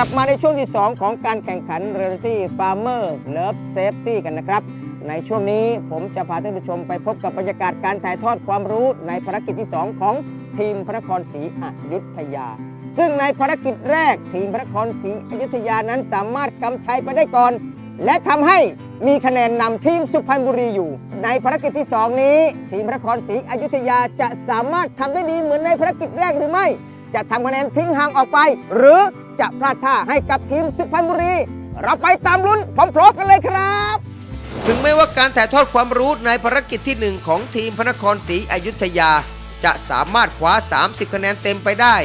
ลับมาในช่วงที่ 2 ของการแข่งขัน Reality Farmer Love Safety กันนะครับ ในช่วงนี้ผมจะพาท่านผู้ชมไปพบกับบรรยากาศการถ่ายทอดความรู้ในภารกิจที่ 2 ของทีมพระนครศรีอยุธยา ซึ่งในภารกิจแรกทีมพระนครศรีอยุธยานั้นสามารถกำชัยไปได้ก่อน และทำให้มีคะแนนนำทีมสุพรรณบุรีอยู่ ในภารกิจที่ 2 นี้ ทีมพระนครศรีอยุธยาจะสามารถทำได้ดีเหมือนในภารกิจแรกหรือไม่ จะทำคะแนนทิ้งห่างออกไป หรือ จะพลาดท่าให้กับทีมสุพรรณบุรี เราไปตามลุ้นพร้อมๆกันเลยครับ ถึงแม้ว่าการถ่ายทอดความรู้ในภารกิจที่หนึ่งของทีมพระนครศรีอยุธยา จะสามารถคว้า 30 คะแนนเต็มไปได้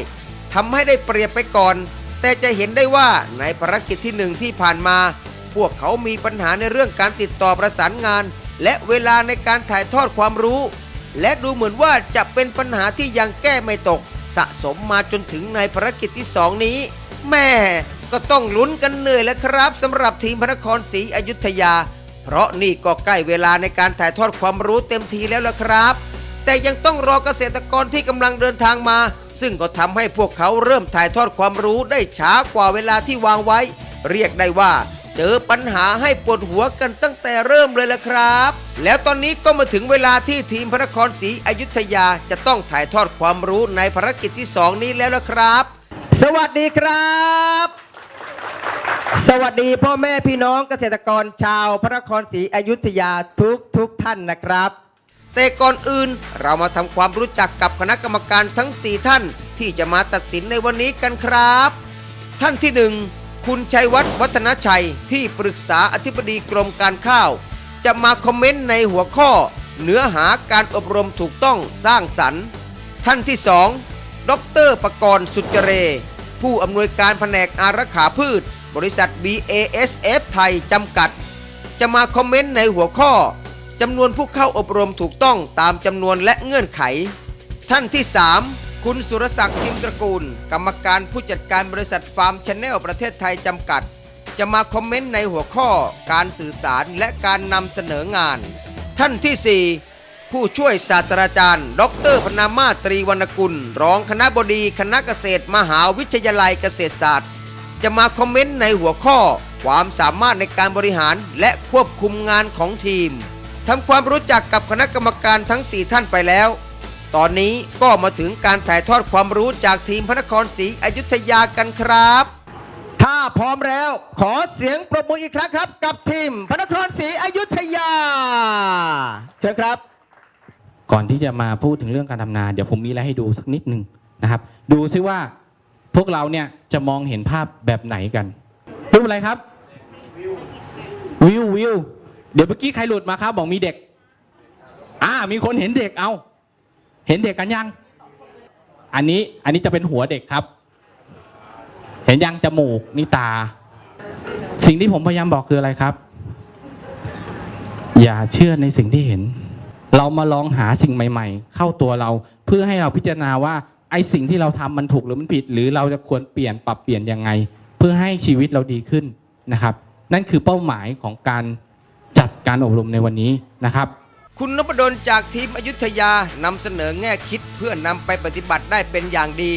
ทำให้ได้เปรียบไปก่อน แต่จะเห็นได้ว่าในภารกิจที่หนึ่งที่ผ่านมา พวกเขามีปัญหาในเรื่องการติดต่อประสานงาน และเวลาในการถ่ายทอดความรู้ และดูเหมือนว่าจะเป็นปัญหาที่ยังแก้ไม่ตกสะสมมาจนถึงในภารกิจที่สองนี้ แม่ก็ต้องลุ้นกันเหนื่อยแล้วครับสำหรับทีมพระนครศรีอยุธยา เพราะนี่ก็ใกล้เวลาในการถ่ายทอดความรู้เต็มทีแล้วล่ะครับ แต่ยังต้องรอเกษตรกรที่กำลังเดินทางมา ซึ่งก็ทำให้พวกเขาเริ่มถ่ายทอดความรู้ได้ช้ากว่าเวลาที่วางไว้ เรียกได้ว่าเจอปัญหาให้ปวดหัวกันตั้งแต่เริ่มเลยล่ะครับ แล้วตอนนี้ก็มาถึงเวลาที่ทีมพระนครศรีอยุธยาจะต้องถ่ายทอดความรู้ในภารกิจที่สองนี้แล้วล่ะครับ สวัสดีครับ สวัสดีพ่อแม่พี่น้องเกษตรกรชาวพระนครศรีอยุธยาทุกทุกท่านนะครับ แต่ก่อนอื่นเรามาทำความรู้จักกับคณะกรรมการทั้ง 4 ท่าน ที่จะมาตัดสินในวันนี้กันครับ ท่านที่หนึ่งคุณชัยวัฒน์วัฒนชัยที่ปรึกษาอธิบดีกรมการข้าว จะมาคอมเมนต์ในหัวข้อ เนื้อหาการอบรมถูกต้องสร้างสรรค์ ท่านที่สอง ดรประกรณ์สุจเร ผู้อำนวยการแผนกอารักขาพืช บริษัท BASF ไทยจำกัด จะมาคอมเมนต์ในหัวข้อจำนวนผู้เข้าอบรมถูกต้องตามจำนวนและเงื่อนไข ท่านที่ 3 คุณสุรศักดิ์สิมตระกูล กรรมการผู้จัดการบริษัทฟาร์มชแนลประเทศไทยจำกัด จะมาคอมเมนต์ในหัวข้อการสื่อสารและการนำเสนองาน ท่านที่ 4 ผู้ช่วยศาสตราจารย์ ดรพนามาตรีวรรณกุล รองคณะบดีคณะเกษตรมหาวิทยาลัยเกษตรศาสตร์ จะมาคอมเมนต์ในหัวข้อ ความสามารถในการบริหารและควบคุมงานของทีมทำความรู้จักกับคณะกรรมการทั้ง 4 ท่านไปแล้ว ตอนนี้ก็มาถึงการถ่ายทอดความรู้จากทีมพระนครศรีอยุธยากันครับ ถ้าพร้อมแล้วขอเสียงปรบมืออีกครั้งครับ กับทีมพระนครศรีอยุธยา เชิญครับ ก่อนที่จะมาพูดถึงเรื่องการทำนา เดี๋ยวผมมีอะไรให้ดูสักนิดหนึ่งนะครับ ดูซิว่าพวกเราเนี่ยจะมองเห็นภาพแบบไหนกันรูปอะไรครับ วิววิวเดี๋ยวเมื่อกี้ใครหลุดมาครับ บอกมีเด็ก อ่า มีคนเห็นเด็กเอา เห็นเด็กกันยัง อันนี้อันนี้จะเป็นหัวเด็กครับ เห็นยังจมูกนี่ตา สิ่งที่ผมพยายามบอกคืออะไรครับ อย่าเชื่อในสิ่งที่เห็น เรามาลองหาสิ่งใหม่ ๆ เข้าตัวเราเพื่อให้เราพิจารณาว่าไอ้สิ่งที่เราทำมันถูกหรือมันผิด หรือเราจะควรเปลี่ยนปรับเปลี่ยนยังไง เพื่อให้ชีวิตเราดีขึ้นนะครับ นั่นคือเป้าหมายของการจัดการอบรมในวันนี้นะครับ คุณนพดลจากทีมอยุธยานำเสนอแง่คิดเพื่อนำไปปฏิบัติได้เป็นอย่างดี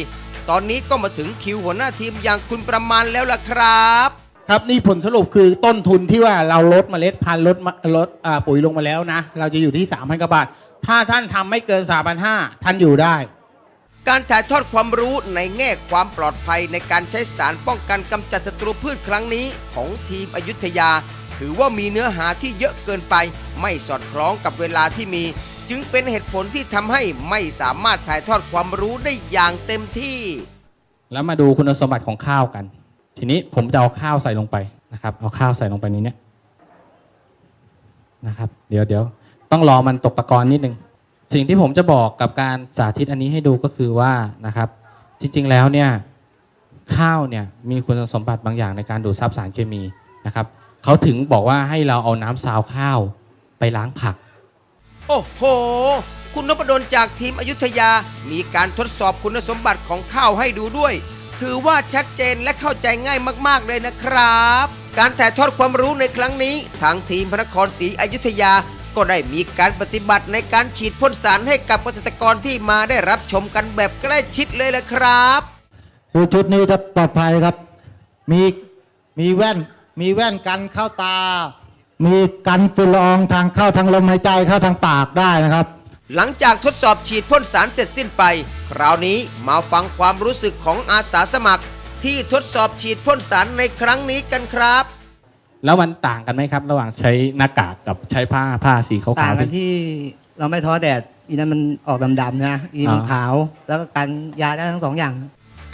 ตอนนี้ก็มาถึงคิวหัวหน้าทีมอย่างคุณประมาณแล้วล่ะครับ ครับนี่ผลสรุปคือต้นทุนที่ว่าเราลดเมล็ดพันธุ์ลดมะลดอ่าปุ๋ยลงมาแล้วนะ เราจะอยู่ที่ 3,000กว่าบาท ถ้าท่านทำไม่เกิน 3,500 ท่านอยู่ได้ การถ่ายทอดความรู้ในแง่ความปลอดภัยในการใช้สารป้องกันกำจัดศัตรูพืชครั้งนี้ของทีมอยุธยา ถือว่ามีเนื้อหาที่เยอะเกินไป ไม่สอดคล้องกับเวลาที่มี จึงเป็นเหตุผลที่ทำให้ไม่สามารถถ่ายทอดความรู้ได้อย่างเต็มที่ แล้วมาดูคุณสมบัติของข้าวกัน ทีนี้ผมจะเอาข้าวใส่ลงไปนะครับ เอาข้าวใส่ลงไปในเนี้ยนะครับ เดี๋ยวเดี๋ยวต้องรอมันตกตะกอนนิดนึงสิ่งที่ผมจะบอกกับการสาธิตอันนี้ให้ดูก็คือว่านะครับ จริงๆแล้วเนี่ยข้าวเนี่ยมีคุณสมบัติบางอย่างในการดูดซับสารเคมีนะครับเขาถึงบอกว่าให้เราเอาน้ำซาวข้าวไปล้างผัก โอ้โห คุณนพดลจากทีมอยุธยา มีการทดสอบคุณสมบัติของข้าวให้ดูด้วย ถือว่าชัดเจนและเข้าใจง่ายมากๆเลยนะครับ การถ่ายทอดความรู้ในครั้งนี้ทางทีมพระนครศรีอยุธยา ก็ได้มีการปฏิบัติในการฉีดพ่นสารให้กับเกษตรกรที่มาได้รับชมกันแบบใกล้ชิดเลยละครับคือชุดนี้จะปลอดภัยครับ มีมีแว่น มีแว่นกันเข้าตา มีกันฝุ่นละอองทางเข้าทางลมหายใจเข้าทางปากได้นะครับ หลังจากทดสอบฉีดพ่นสารเสร็จสิ้นไป คราวนี้มาฟังความรู้สึกของอาสาสมัครที่ทดสอบฉีดพ่นสารในครั้งนี้กันครับ แล้วมันต่างกันไหมครับ ระหว่างใช้หน้ากากกับใช้ผ้าผ้าสีขาวต่างๆกันที่เราไม่ท้อแดดอีนั้นมันออกดำๆนะอีมันอ่าขาว แล้วก็กันยาได้ทั้งสองอย่าง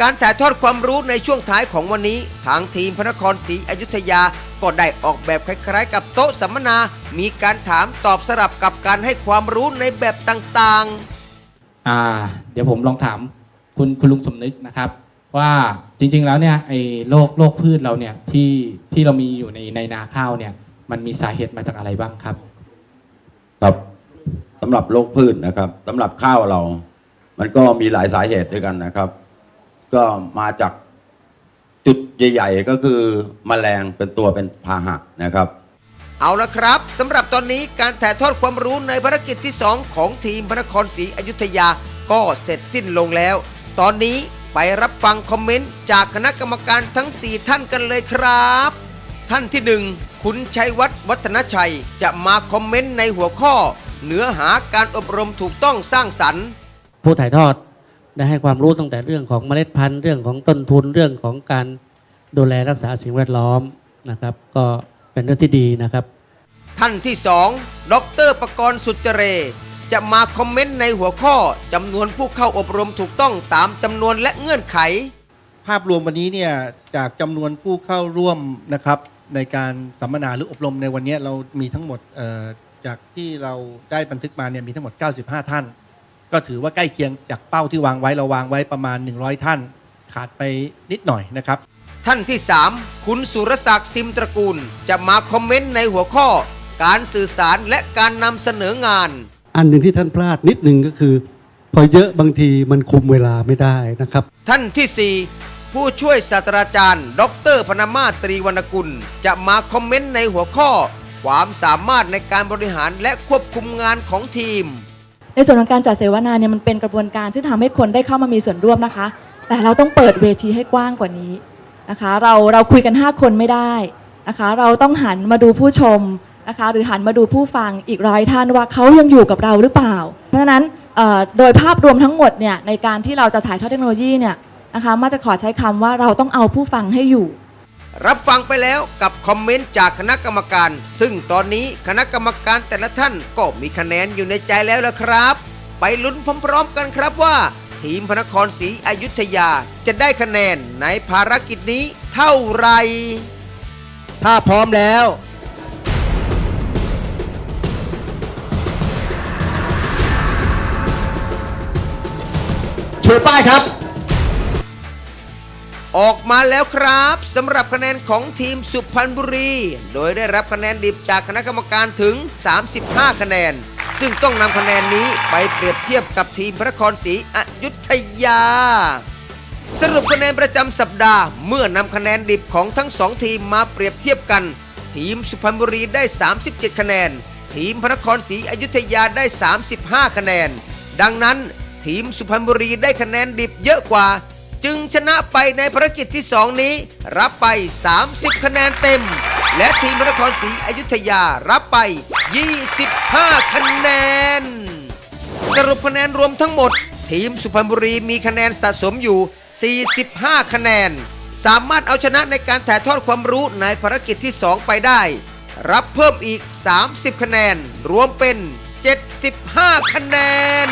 การถ่ายทอดความรู้ในช่วงท้ายของวันนี้ ทางทีมพระนครศรีอยุธยาก็ได้ออกแบบคล้ายๆ กับโต๊ะสัมมนา มีการถามตอบสลับกับการให้ความรู้ในแบบต่างๆ อ่า เดี๋ยวผมลองถามคุณคุณลุงสมนึกนะครับ ว่าจริง ๆ แล้วเนี่ยไอ้โรคโรคพืชเราเนี่ยที่ที่เรามีอยู่ในในนาข้าวเนี่ย มันมีสาเหตุมาจากอะไรบ้างครับ ครับสำหรับโรคพืชนะครับสำหรับข้าวเรา มันก็มีหลายสาเหตุด้วยกันนะครับ ก็มาจากจุดใหญ่ ๆ ก็คือมแมลงเป็นตัวเป็นพาหะนะครับ เอาละครับสำหรับตอนนี้การถ่ายทอดความรู้ในภารกิจที่ 2 ของทีมพระนครศรีอยุธยาก็เสร็จสิ้นลงแล้ว ตอนนี้ไปรับฟังคอมเมนต์จากคณะกรรมการทั้ง 4 ท่านกันเลยครับ ท่านที่ 1 คุณชัยวัฒน์วัฒนชัยจะมาคอมเมนต์ในหัวข้อ เนื้อหาการอบรมถูกต้องสร้างสรรค์ ผู้ถ่ายทอดได้ให้ความรู้ตั้งแต่เรื่องของเมล็ดพันธุ์เรื่องของต้นทุนเรื่องของการดูแลรักษาสิ่งแวดล้อมนะครับ ก็ เป็นเรื่องที่ดีนะครับ ท่านที่ 2 ดรประกรณ์สุจเจเร จะมาคอมเมนต์ในหัวข้อจำนวนผู้เข้าอบรมถูกต้องตามจำนวนและเงื่อนไข ภาพรวมวันนี้เนี่ยจากจำนวนผู้เข้าร่วมนะครับ ในการสัมมนาหรืออบรมในวันนี้เรามีทั้งหมดเอ่อจากที่เราได้บันทึกมาเนี่ยมีทั้งหมด 95 ท่าน ก็ถือว่าใกล้เคียงจากเป้าที่วางไว้เราวางไว้ประมาณ 100 ท่าน ขาดไปนิดหน่อยนะครับ ท่านที่ 3 คุณสุรศักดิ์ซิมตระกูล จะมาคอมเมนต์ในหัวข้อ การสื่อสารและการนำเสนองาน อันหนึ่งที่ท่านพลาดนิดหนึ่งก็คือ พอเยอะบางทีมันคุมเวลาไม่ได้นะครับ ท่านที่ 4 ผู้ช่วยศาสตราจารย์ ดรพนมาตรีวรรณกุล จะมาคอมเมนต์ในหัวข้อ ความสามารถในการบริหารและควบคุมงานของทีม ในส่วนของการจัดเสวนาเนี่ยมันเป็นกระบวนการที่ทำให้คนได้เข้ามามีส่วนร่วมนะคะ แต่เราต้องเปิดเวทีให้กว้างกว่านี้ นะคะ เราเราคุยกัน 5 คนไม่ได้นะคะ เราต้องหันมาดูผู้ชมนะคะ หรือหันมาดูผู้ฟังอีกร้อยท่านว่าเขายังอยู่กับเราหรือเปล่า เพราะฉะนั้นโดยภาพรวมทั้งหมดเนี่ยในการที่เราจะถ่ายทอดเทคโนโลยีเนี่ยนะคะมาจะขอใช้คำว่าเราต้องเอาผู้ฟังให้อยู่ รับฟังไปแล้วกับคอมเมนต์จากคณะกรรมการ ซึ่งตอนนี้คณะกรรมการแต่ละท่านก็มีคะแนนอยู่ในใจแล้วละครับ ไปลุ้นพร้อมๆกันครับว่า ทีมพระนครศรีอยุธยา จะได้คะแนนในภารกิจนี้เท่าไหร่ ถ้าพร้อมแล้ว ชูป้ายครับ ออกมาแล้วครับสำหรับคะแนนของทีมสุพรรณบุรี โดยได้รับคะแนนดิบจากคณะกรรมการถึง 35 คะแนน ซึ่งต้องนำคะแนนนี้ไปเปรียบเทียบกับทีมพระนครศรีอยุธยา สรุปคะแนนประจำสัปดาห์ เมื่อนำคะแนนดิบของทั้งสองทีมมาเปรียบเทียบกัน ทีมสุพรรณบุรีได้ 37 คะแนน ทีมพระนครศรีอยุธยาได้ 35 คะแนน ดังนั้นทีมสุพรรณบุรีได้คะแนนดิบเยอะกว่า จึงชนะไปในภารกิจที่ 2 นี้ รับไป 30 คะแนนเต็ม และทีมพระนครศรีอยุธยารับไป 25 คะแนน สรุปคะแนนรวมทั้งหมด ทีมสุพรรณบุรีมีคะแนนสะสมอยู่ 45 คะแนน สามารถเอาชนะในการถ่ายทอดความรู้ในภารกิจที่ 2 ไปได้ รับเพิ่มอีก 30 คะแนน รวมเป็น 75 คะแนน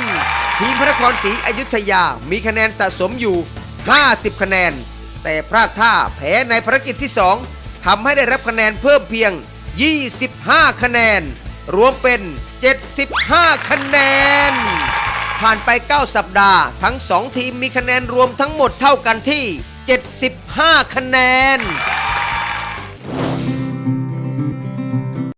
ทีมพระนครศรีอยุธยามีคะแนนสะสมอยู่ 50 คะแนน แต่พลาดท่าแพ้ในภารกิจที่ 2 ทำให้ได้รับคะแนนเพิ่มเพียง 25 คะแนน รวมเป็น 75 คะแนน ผ่านไป 9 สัปดาห์ ทั้ง 2 ทีมมีคะแนนรวมทั้งหมดเท่ากันที่ 75 คะแนน